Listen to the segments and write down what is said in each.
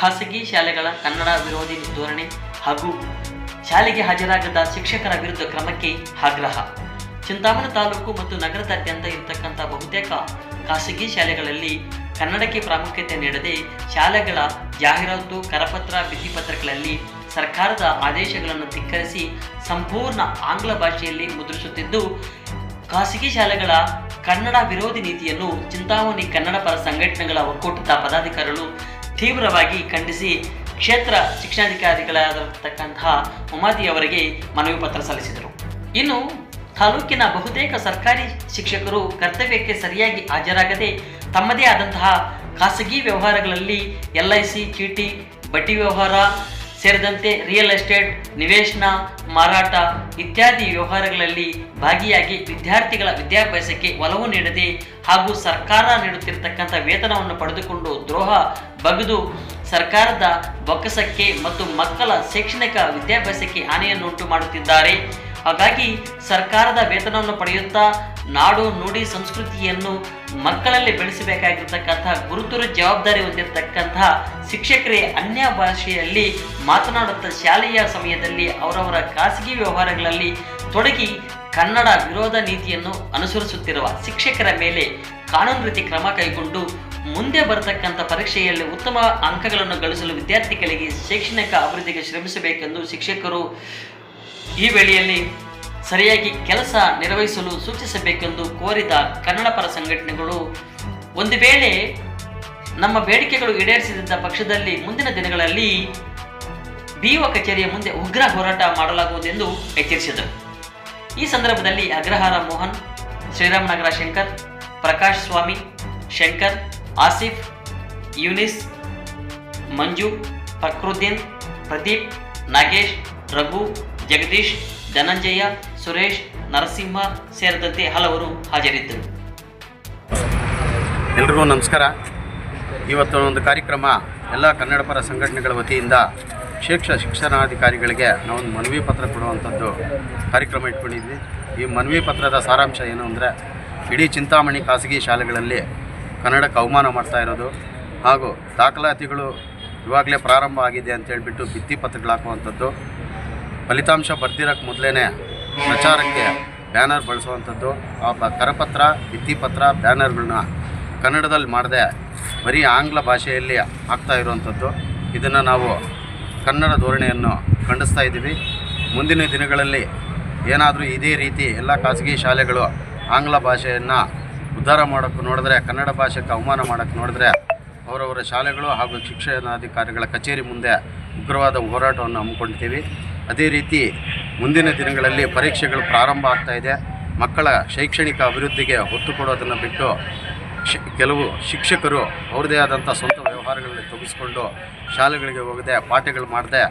ಖಾಸಗಿ ಶಾಲೆಗಳ ಕನ್ನಡ ವಿರೋಧಿ ಧೋರಣೆ ಹಾಗೂ ಶಾಲೆಗೆ ಹಾಜರಾಗದ ಶಿಕ್ಷಕರ ವಿರುದ್ಧ ಕ್ರಮಕ್ಕೆ ಆಗ್ರಹ. ಚಿಂತಾಮಣ ತಾಲೂಕು ಮತ್ತು ನಗರದಾದ್ಯಂತ ಇರತಕ್ಕಂಥ ಬಹುತೇಕ ಖಾಸಗಿ ಶಾಲೆಗಳಲ್ಲಿ ಕನ್ನಡಕ್ಕೆ ಪ್ರಾಮುಖ್ಯತೆ ನೀಡದೆ ಶಾಲೆಗಳ ಜಾಹೀರಾತು, ಕರಪತ್ರ ಭಿತ್ತಿಪತ್ರಗಳಲ್ಲಿ ಸರ್ಕಾರದ ಆದೇಶಗಳನ್ನು ಧಿಕ್ಕರಿಸಿ ಸಂಪೂರ್ಣ ಆಂಗ್ಲ ಭಾಷೆಯಲ್ಲಿ ಮುದ್ರಿಸುತ್ತಿದ್ದು, ಖಾಸಗಿ ಶಾಲೆಗಳ ಕನ್ನಡ ವಿರೋಧಿ ನೀತಿಯನ್ನು ಚಿಂತಾಮಣಿ ಕನ್ನಡ ಪರ ಸಂಘಟನೆಗಳ ಒಕ್ಕೂಟದ ಪದಾಧಿಕಾರಿಗಳು ತೀವ್ರವಾಗಿ ಖಂಡಿಸಿ ಕ್ಷೇತ್ರ ಶಿಕ್ಷಣಾಧಿಕಾರಿಗಳಾಗಿರತಕ್ಕಂತಹ ಉಮಾದಿ ಅವರಿಗೆ ಮನವಿ ಪತ್ರ ಸಲ್ಲಿಸಿದರು. ಇನ್ನು ತಾಲೂಕಿನ ಬಹುತೇಕ ಸರ್ಕಾರಿ ಶಿಕ್ಷಕರು ಕರ್ತವ್ಯಕ್ಕೆ ಸರಿಯಾಗಿ ಹಾಜರಾಗದೆ ತಮ್ಮದೇ ಆದಂತಹ ಖಾಸಗಿ ವ್ಯವಹಾರಗಳಲ್ಲಿ ಎಲ್ ಐ ಸಿ ಚೀಟಿ ಬಡ್ಡಿ ವ್ಯವಹಾರ ಸೇರಿದಂತೆ ರಿಯಲ್ ಎಸ್ಟೇಟ್ ನಿವೇಶನ, ಮಾರಾಟ ಇತ್ಯಾದಿ ವ್ಯವಹಾರಗಳಲ್ಲಿ ಭಾಗಿಯಾಗಿ ವಿದ್ಯಾರ್ಥಿಗಳ ವಿದ್ಯಾಭ್ಯಾಸಕ್ಕೆ ಒಲವು ನೀಡದೆ ಹಾಗೂ ಸರ್ಕಾರ ನೀಡುತ್ತಿರತಕ್ಕಂಥ ವೇತನವನ್ನು ಪಡೆದುಕೊಂಡು ದ್ರೋಹ, ಬಗೆದು ಸರ್ಕಾರದ ಬೊಕ್ಕಸಕ್ಕೆ ಮತ್ತು ಮಕ್ಕಳ ಶೈಕ್ಷಣಿಕ ವಿದ್ಯಾಭ್ಯಾಸಕ್ಕೆ ಹಾನಿಯನ್ನುಂಟು ಮಾಡುತ್ತಿದ್ದಾರೆ. ಹಾಗಾಗಿ ಸರ್ಕಾರದ ವೇತನವನ್ನು ಪಡೆಯುತ್ತಾ ನಾಡು ನುಡಿ ಸಂಸ್ಕೃತಿಯನ್ನು ಮಕ್ಕಳಲ್ಲಿ ಬೆಳೆಸಬೇಕಾಗಿರ್ತಕ್ಕಂತಹ ಗುರುತರ ಜವಾಬ್ದಾರಿ ಹೊಂದಿರತಕ್ಕಂತಹ ಶಿಕ್ಷಕರೇ ಅನ್ಯ ಭಾಷೆಯಲ್ಲಿ ಮಾತನಾಡುತ್ತ ಶಾಲೆಯ ಸಮಯದಲ್ಲಿ ಅವರವರ ಖಾಸಗಿ ವ್ಯವಹಾರಗಳಲ್ಲಿ ತೊಡಗಿ ಕನ್ನಡ ವಿರೋಧ ನೀತಿಯನ್ನು ಅನುಸರಿಸುತ್ತಿರುವ ಶಿಕ್ಷಕರ ಮೇಲೆ ಕಾನೂನು ರೀತಿ ಕ್ರಮ ಕೈಗೊಂಡು ಮುಂದೆ ಬರತಕ್ಕಂಥ ಪರೀಕ್ಷೆಯಲ್ಲಿ ಉತ್ತಮ ಅಂಕಗಳನ್ನು ಗಳಿಸಲು ವಿದ್ಯಾರ್ಥಿಗಳಿಗೆ ಶೈಕ್ಷಣಿಕ ಅಭಿವೃದ್ಧಿಗೆ ಶ್ರಮಿಸಬೇಕೆಂದು ಶಿಕ್ಷಕರು ಈ ವೇಳೆಯಲ್ಲಿ ಸರಿಯಾಗಿ ಕೆಲಸ ನಿರ್ವಹಿಸಲು ಸೂಚಿಸಬೇಕೆಂದು ಕೋರಿದ ಕನ್ನಡ ಪರ ಸಂಘಟನೆಗಳು, ಒಂದು ವೇಳೆ ನಮ್ಮ ಬೇಡಿಕೆಗಳು ಈಡೇರಿಸಿದ ಪಕ್ಷದಲ್ಲಿ ಮುಂದಿನ ದಿನಗಳಲ್ಲಿ ಬಿಒ ಕಚೇರಿಯ ಮುಂದೆ ಉಗ್ರ ಹೋರಾಟ ಮಾಡಲಾಗುವುದೆಂದು ಎಚ್ಚರಿಸಿದರು. ಈ ಸಂದರ್ಭದಲ್ಲಿ ಅಗ್ರಹಾರ ಮೋಹನ್ ಶ್ರೀರಾಮನಗರ ಶಂಕರ್, ಪ್ರಕಾಶ್ ಸ್ವಾಮಿ, ಶಂಕರ್, ಆಸಿಫ್, ಯೂನಿಸ್, ಮಂಜು, ಫಕ್ರುದ್ದೀನ್, ಪ್ರದೀಪ್, ನಾಗೇಶ್, ರಘು, ಜಗದೀಶ್ ಧನಂಜಯ, ಸುರೇಶ್, ನರಸಿಂಹ ಸೇರಿದಂತೆ ಹಲವರು ಹಾಜರಿದ್ದರು. ಎಲ್ರಿಗೂ ನಮಸ್ಕಾರ. ಇವತ್ತು ಒಂದು ಕಾರ್ಯಕ್ರಮ ಎಲ್ಲ ಕನ್ನಡ ಪರ ಸಂಘಟನೆಗಳ ವತಿಯಿಂದ ಶಿಕ್ಷ ಶಿಕ್ಷಣಾಧಿಕಾರಿಗಳಿಗೆ ನಾವೊಂದು ಮನವಿ ಪತ್ರ ಕೊಡುವಂಥದ್ದು ಕಾರ್ಯಕ್ರಮ ಇಟ್ಕೊಂಡಿದ್ವಿ. ಈ ಮನವಿ ಪತ್ರದ ಸಾರಾಂಶ ಏನು ಅಂದರೆ, ಇಡೀ ಚಿಂತಾಮಣಿ ಖಾಸಗಿ ಶಾಲೆಗಳಲ್ಲಿ ಕನ್ನಡಕ್ಕೆ ಅವಮಾನ ಮಾಡ್ತಾ ಇರೋದು ಹಾಗೂ ದಾಖಲಾತಿಗಳು ಇವಾಗಲೇ ಪ್ರಾರಂಭ ಆಗಿದೆ ಅಂತ ಭಿತ್ತಿ ಪತ್ರಗಳು ಹಾಕುವಂಥದ್ದು ಫಲಿತಾಂಶ ಬರ್ದಿರೋಕ್ಕೆ ಮೊದಲೇ ಪ್ರಚಾರಕ್ಕೆ ಬ್ಯಾನರ್ ಬಳಸುವಂಥದ್ದು. ಆ ಕರಪತ್ರ, ಭಿತ್ತಿಪತ್ರ ಬ್ಯಾನರ್ಗಳನ್ನ ಕನ್ನಡದಲ್ಲಿ ಮಾಡದೆ ಬರೀ ಆಂಗ್ಲ ಭಾಷೆಯಲ್ಲಿ ಆಗ್ತಾ ಇರುವಂಥದ್ದು. ಇದನ್ನು ನಾವು ಕನ್ನಡ ಧೋರಣೆಯನ್ನು ಖಂಡಿಸ್ತಾ ಇದ್ದೀವಿ. ಮುಂದಿನ ದಿನಗಳಲ್ಲಿ ಏನಾದರೂ ಇದೇ ರೀತಿ ಎಲ್ಲ ಖಾಸಗಿ ಶಾಲೆಗಳು ಆಂಗ್ಲ ಭಾಷೆಯನ್ನು ಉದ್ಧಾರ ಮಾಡೋಕ್ಕೆ ನೋಡಿದ್ರೆ, ಕನ್ನಡ ಭಾಷೆಗೆ ಅವಮಾನ ಮಾಡೋಕ್ಕೆ ನೋಡಿದ್ರೆ ಅವರವರ ಶಾಲೆಗಳು ಹಾಗೂ ಶಿಕ್ಷಣಾಧಿಕಾರಿಗಳ ಕಚೇರಿ ಮುಂದೆ ಉಗ್ರವಾದ ಹೋರಾಟವನ್ನು ಹಮ್ಮಿಕೊಂಡಿದ್ದೀವಿ. ಅದೇ ರೀತಿ ಮುಂದಿನ ದಿನಗಳಲ್ಲಿ ಪರೀಕ್ಷೆಗಳು ಪ್ರಾರಂಭ ಆಗ್ತಾ ಇದೆ. ಮಕ್ಕಳ ಶೈಕ್ಷಣಿಕ ಅಭಿವೃದ್ಧಿಗೆ ಒತ್ತು ಕೊಡೋದನ್ನು ಬಿಟ್ಟು ಶಿ, ಕೆಲವು ಶಿಕ್ಷಕರು ಅವ್ರದ್ದೇ ಆದಂಥ ಸ್ವಂತ ವ್ಯವಹಾರಗಳಲ್ಲಿ ತೊಗಿಸ್ಕೊಂಡು ಶಾಲೆಗಳಿಗೆ ಹೋಗದೆ ಪಾಠಗಳು ಮಾಡದೆ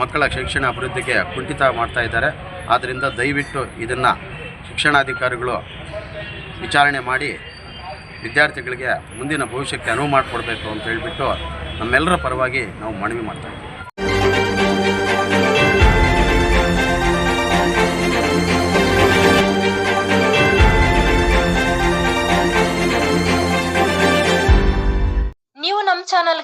ಮಕ್ಕಳ ಶಿಕ್ಷಣ ಅಭಿವೃದ್ಧಿಗೆ ಕುಂಠಿತ ಮಾಡ್ತಾ ಇದ್ದಾರೆ. ಆದ್ದರಿಂದ ದಯವಿಟ್ಟು ಇದನ್ನು ಶಿಕ್ಷಣಾಧಿಕಾರಿಗಳು ವಿಚಾರಣೆ ಮಾಡಿ ವಿದ್ಯಾರ್ಥಿಗಳಿಗೆ ಮುಂದಿನ ಭವಿಷ್ಯಕ್ಕೆ ಅನುವು ಮಾಡಿಕೊಡ್ಬೇಕು ಅಂತ ಹೇಳಿಬಿಟ್ಟು ನಮ್ಮೆಲ್ಲರ ಪರವಾಗಿ ನಾವು ಮನವಿ ಮಾಡ್ತಾ ಇದ್ದೀವಿ.